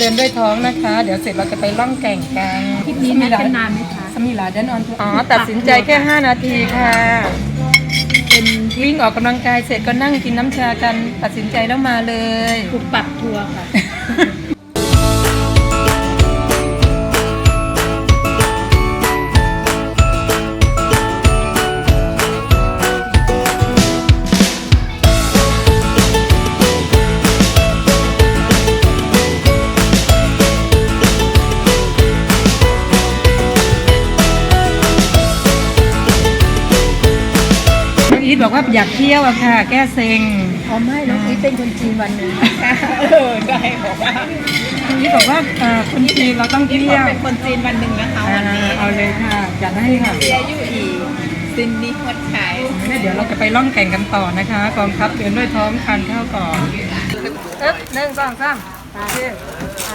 เดินด้วยท้องนะคะ เดี๋ยวเสร็จเราจะไปล่องแก่งกันคลิปนี้นัดกันนานไหมคะสมีหลาเดนออนอ๋อตัดสินใจแค่ 5 นาทีค่ะเป็นวิ่งออกกำลังกายเสร็จก็นั่งกินน้ำชากันตัดสินใจแล้วมาเลยปรับปรับทัวร์ค่ะ บอกว่าอยากเที่ยวอะค่ะ แก้เซ็งอ๋อไม่น้องอีทเป็นคนจีนวันหนึ่งเออใช่บอกว่าน้องอีทบอกว่าเอ่อคนจีนเราต้องเที่ยวเป็นคนจีนวันหนึ่งนะคะอ่าวันนี้เอาเลยค่ะจัดให้ค่ะเบียร์ยูอีซินนี่หัวไชายงั้นเดี๋ยวเราจะไปล่องแก่งกันต่อนะคะกองทัพเดินด้วยท้องทานข้าวก่อนเอ๊บหนึ่งสองสามโอเค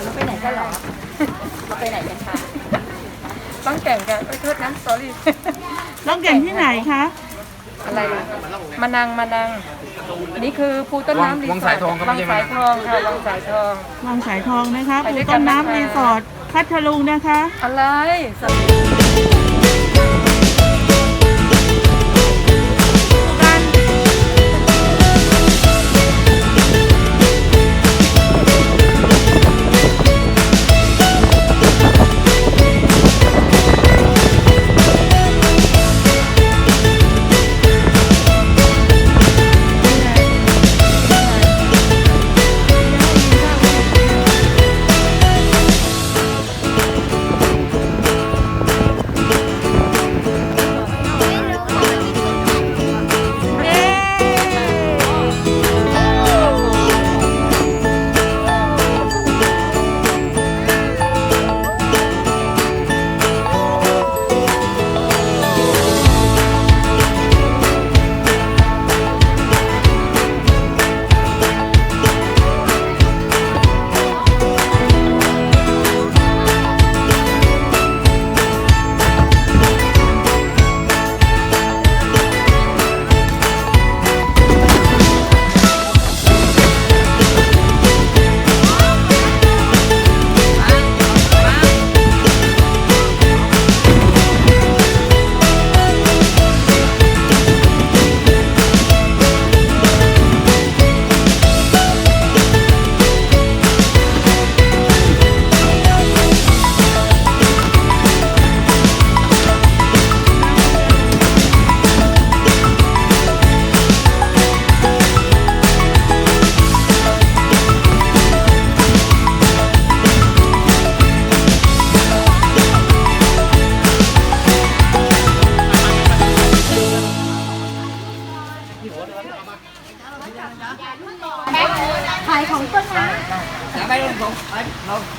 เราไปไหนกันหรอเราไปไหนกันคะล่องแก่งกันไปโทษนะ sorry ล่องแก่งที่ไหนคะ อะไรนะมานังมานังอันนี้คือภูต้นน้ำรีสอร์ทวังสายทองครับวังไม่ใช่สายทองค่ะวังสายทอง วังสายทองนะคะไปปูด้วยกัต้นนนะคะ น้ำรีสอร์ทพัทลุงนะคะ อะไร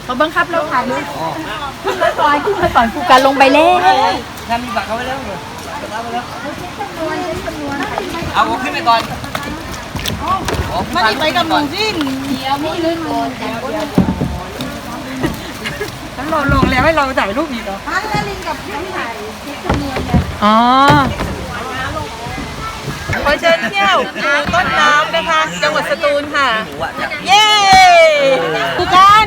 เขาบังคับเราถ่ายเลยขึ้นมาก่อนขึ้นมาก่อนกูการลงไปแล้วทำบัตรเขาไว้แล้วเลยเอาผมขึ้นไปก่อนมันไปกับหนูสิฉันรอลงแล้วให้เราถ่ายรูปอีกเหรออ๋อ ขอเชิญเที่ยวต้นน้ำนะคะ จังหวัดสตูลค่ะ เย้กูกัน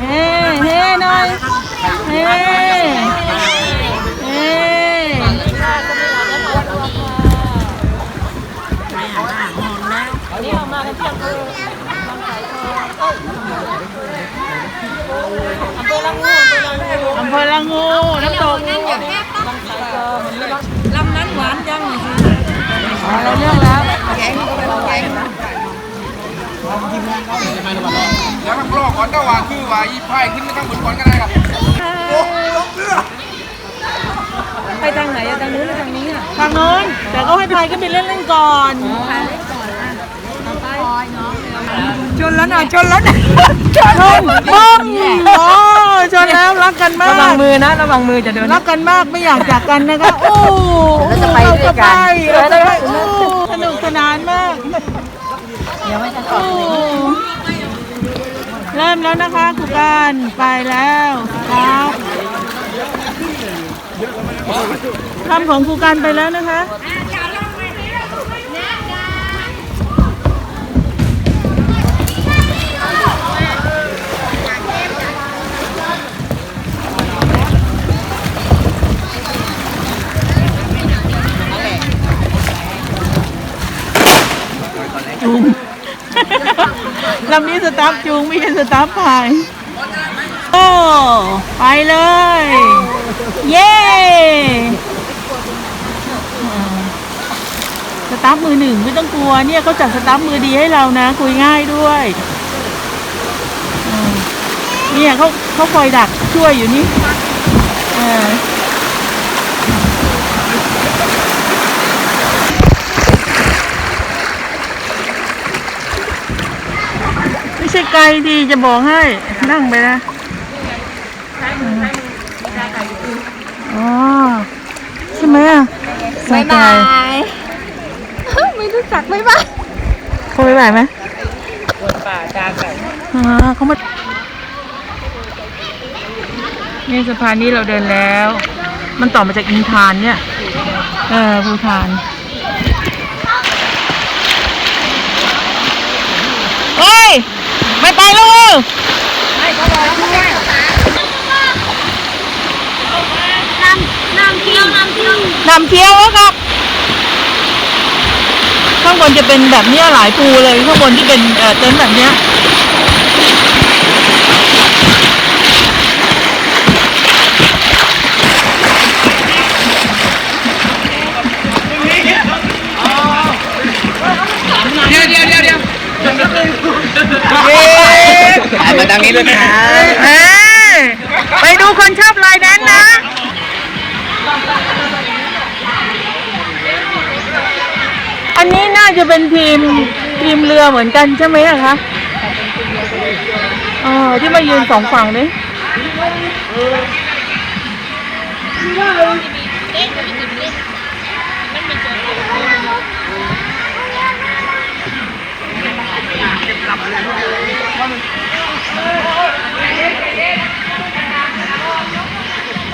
เฮ้เฮ้หน่อยเฮ้เฮ้อำเภอละงูน้ำตกลำนั้น หวานจังเลยค่ะอ๋อเราเลือกแล้วแล้วมันกรอกก่อนก็ว่าคือว่าอีพายขึ้นไปข้างบนก่อนก็ได้ครับไปทางไหนอะทางนู้นหรือทางนี้อะทางโน้นแต่ก็ให้พายขึ้นไปเล่นเล่นๆก่อนชนแล้วนะชนแล้วนะชนบ้มโอ้ ชนแล้วรักกันมาระวังก มือนะระวังมือจะเดินรักกันมากไม่อยากจากกันนะคะ โอ้เราจะไปด้วยกัน เราจะไปโอ้สนุกสนานมากเดี๋ยวไม่จะตอบเริ่มแล้วนะคะครูการไปแล้วครับทำของครูการไปแล้วนะคะ ลำนี้สตาฟจูงไม่ใช่สตาฟพายโอ้ไปเลย เย้อ่าสตาฟมือหนึ่งไม่ต้องกลัวเนี่ยเขาจัดสตาฟมือดีให้เรานะ คุยง่ายด้วยเนี่ยเขาเขาคอยดักช่วยอยู่นี่อ่า ไม่ใช่ไกลดีจะบอกให้ นั่งไปนะอ๋อใช่ไหมอะบายบายไม่รู้จักไหมบ้างเขาบายบายไหมป่าจางแบบอ่าเขามานี่สะพานนี้เราเดินแล้ว มันต่อมาจากอินทานเนี่ย เออภูทาน เฮ้ย ไม่ไปลูกน้ำเที่ยวน้ำเที่ยวนำเที่ยวครับ ข้างบนจะเป็นแบบนี้หลายภูเลย ข้างบนที่เป็นเต็นท์แบบนี้ย เดี๋ยวเดี๋ยวเดี๋ยวเดี๋ยว ถ่ายมาทางนี้ด้วยนะ เอ้ยไปดู อบลายแดนนะอันนี้น่าจะเป็นทีมทีมเรือเหมือนกันใช่ไหมอะคะเออที่มายืนสองฝั่งนี่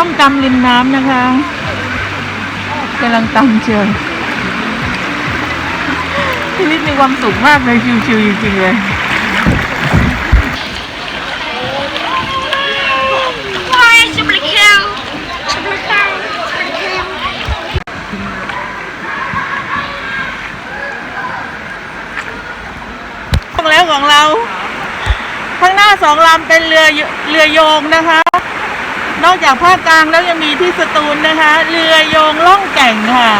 ส้มตำริมน้ำนะคะกำลังตำเชียวชีวิตมีความสุขมากเลยชิวๆจริงๆเลยว้ายชุบลิเคิลชุบลิเคิลของแล้วของเรา ข้างหน้าสองลำเป็นเรือเรือโยงนะคะ นอกจากภาคกลางแล้วยังมีที่สตูลนะคะ เรือโยงล่องแก่งค่ะ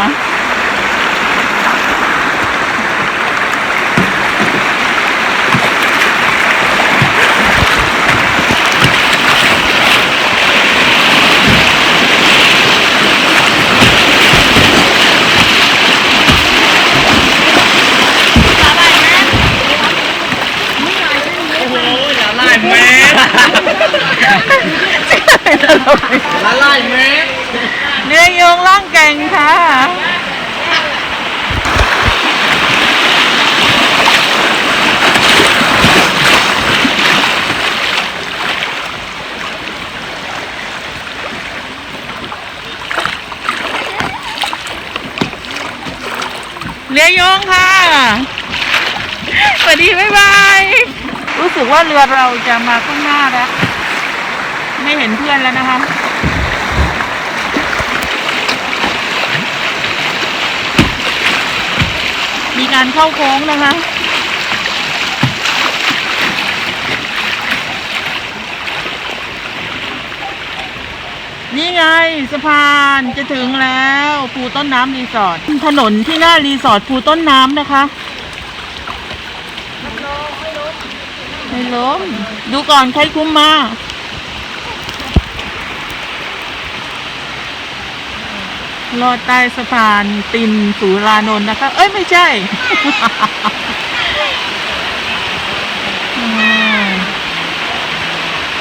ละลายแมสละลายแมส เรือโยงล่องแก่งค่ะ เรือยงค่ะ สวัสดีบ๊ายบาย รู้สึกว่าเรือเราจะมาข้างหน้าแล้ว ไม่เห็นเพื่อนแล้วนะคะมีการเข้าโค้งนะคะ นี่ไงสะพานจะถึงแล้วภูต้นน้ำรีสอร์ทถนนที่หน้ารีสอร์ทภูต้นน้ำนะคะไม่ล้มดูก่อนใครคุ้มมาลอดใต้สะพานตินสุรานนท์นะคะ เอ้ยไม่ใช่ อ่า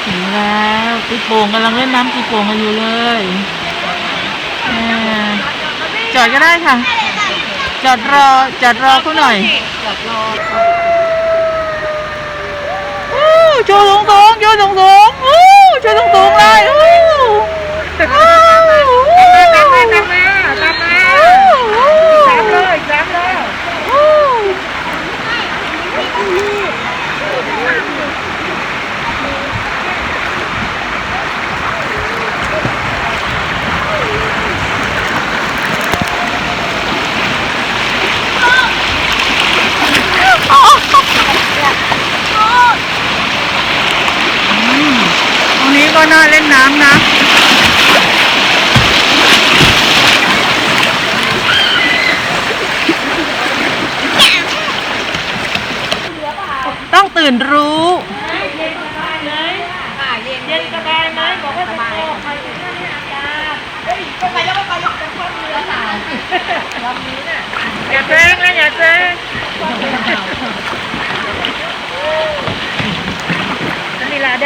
ถึง แล้วตีโป่งกำลังเล่นน้ำตีโป่งกันอยู่เลยอ่าจอดก็ได้ค่ะ จอดรอจอดรอเขาหน่อยจอดรอโชว์สูงสูงโชว์สูงสูงอู้โชว์สูงสูงเลยอู้อู้ ตามมาตามมาตามมาสามเลยสามเลย อู้ ตรงนี้ ก็น่าเล่นน้ำนะต้องตื่นรู้ อย่าแซงนะอย่าแซง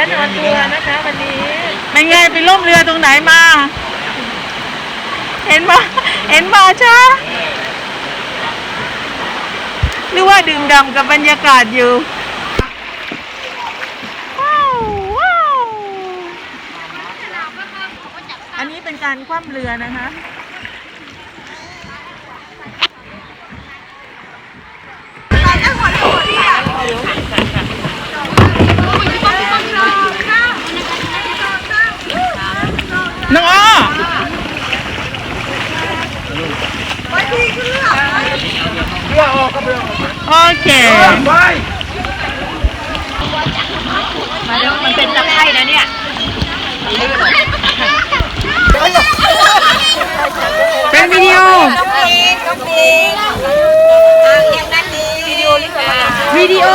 นี่ล่ะเดินออนทัวร์นะคะวันนี้เป็นไงไปล่มเรือตรงไหนมา เห็นมาเห็นมาช้าหรือว่าดื่มด่ำกับบรรยากาศอยู่อันนี้เป็นการคว่ำเรือนะคะ น้องอ้อ โอเคมันเป็นตะไคร่นะเนี่ยเป็นวิดีโอวิดีโอ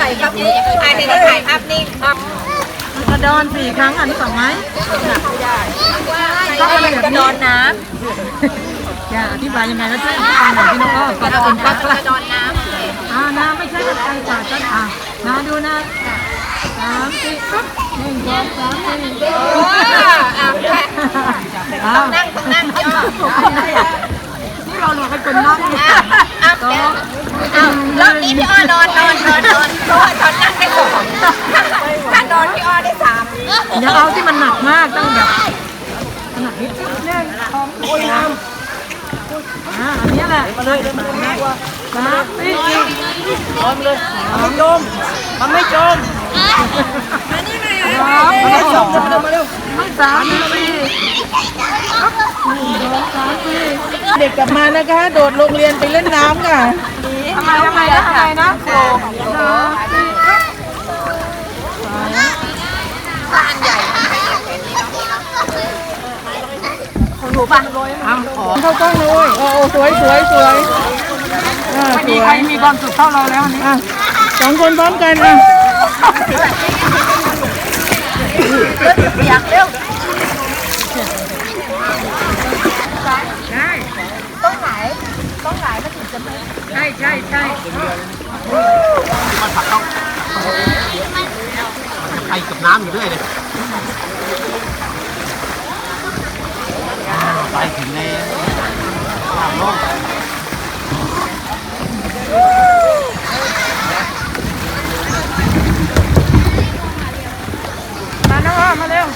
ถ่ายครับนี่ถ่ายในนี้ถ่ายภาพนิ่งครับกระดอนสี่ครั้งอันนี้สองไหมก็มันกระดอนน้อย่าอธิบายยังไงแล้วช่วยฟังหน่อยพี่น้องอ้อก่อนจะเป็นำปักกระดอนน้อ่าน้ำไม่ใช่กระไกกว่าต้นอะมาดูนะสามสี่ปุ๊บหนึ่งสองสามสี่ำอ้าวนั่งนั่งย่อนี่ เราหลอกให้คนนั่งอ้าวอ้าวรอบนี้พี่อ้อนอนนอนนอนนอนเพราะว่าตอนนั่งได้สองถ้านอนพี่อ้อได้สามอย่าเอาที่มันหนักมากต้องแบบหนักนิดนึงสองโอ้ยน้ำอ่าอันนี้แหละมาเลยมาเลยสามสี่พร้อมเลยมันไม่จมมันไม่จม มสองมาเร็วไม่สามสี่เด็กกลับมานะคะ โดดโรงเรียนไปเล่นน้ำค่ะทำไมทำไมนะทำไมนะโอ้เข้ากล้องเลยโอ้โหสวยสวยสวยไม่มีใครมีความสุขเท่าเราแล้ววันนี้อ่สองคนพร้อมกันอะ อยากเร็วใช่ใช่ใช่ไปกับน้ำอยู่ด้วยเลยไปถึงในทางโลก มาน้องอ้อมาเร็ว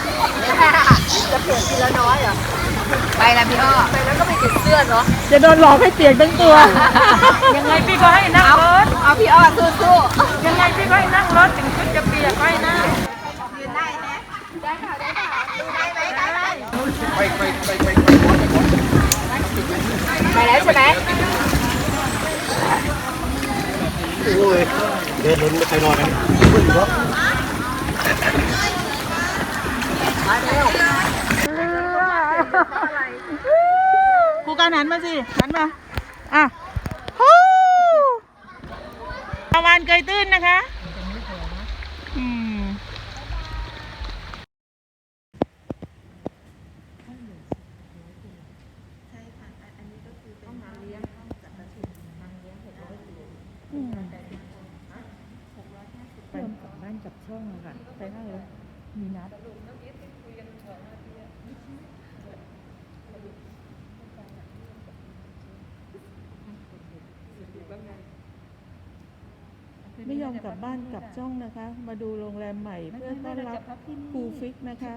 ไปแล้วพี่อ้อไปแล้วก็ไปติดเสื้อเนาะจะโดนหลอกให้เปียกทั้งตัว ยังไงพี่ก็ให้นั่งรถ เอาพี่อ้อสู้ยังไงพี่ก็ให้นั่งรถถึงชุดจะเปียกไว้นะๆยืนได้ไหมได้ค่ะได้ค่ะดูได้ไหมได้ไหมไปไปไปไปไปแล้วใช่ไหมโอ้ยเดินลุ้นไม่ใครรอดกัน ครูการหันมาสิหันมา อะฮู้ปลาวานเกยตื้นนะคะ อืม ช่องอะค่ะไปนั่งเลยมีนัด ไม่ยอมกลับบ้านกลับช่องนะคะ มาดูโรงแรมใหม่เพื่อต้อนรับครูฟิกนะคะ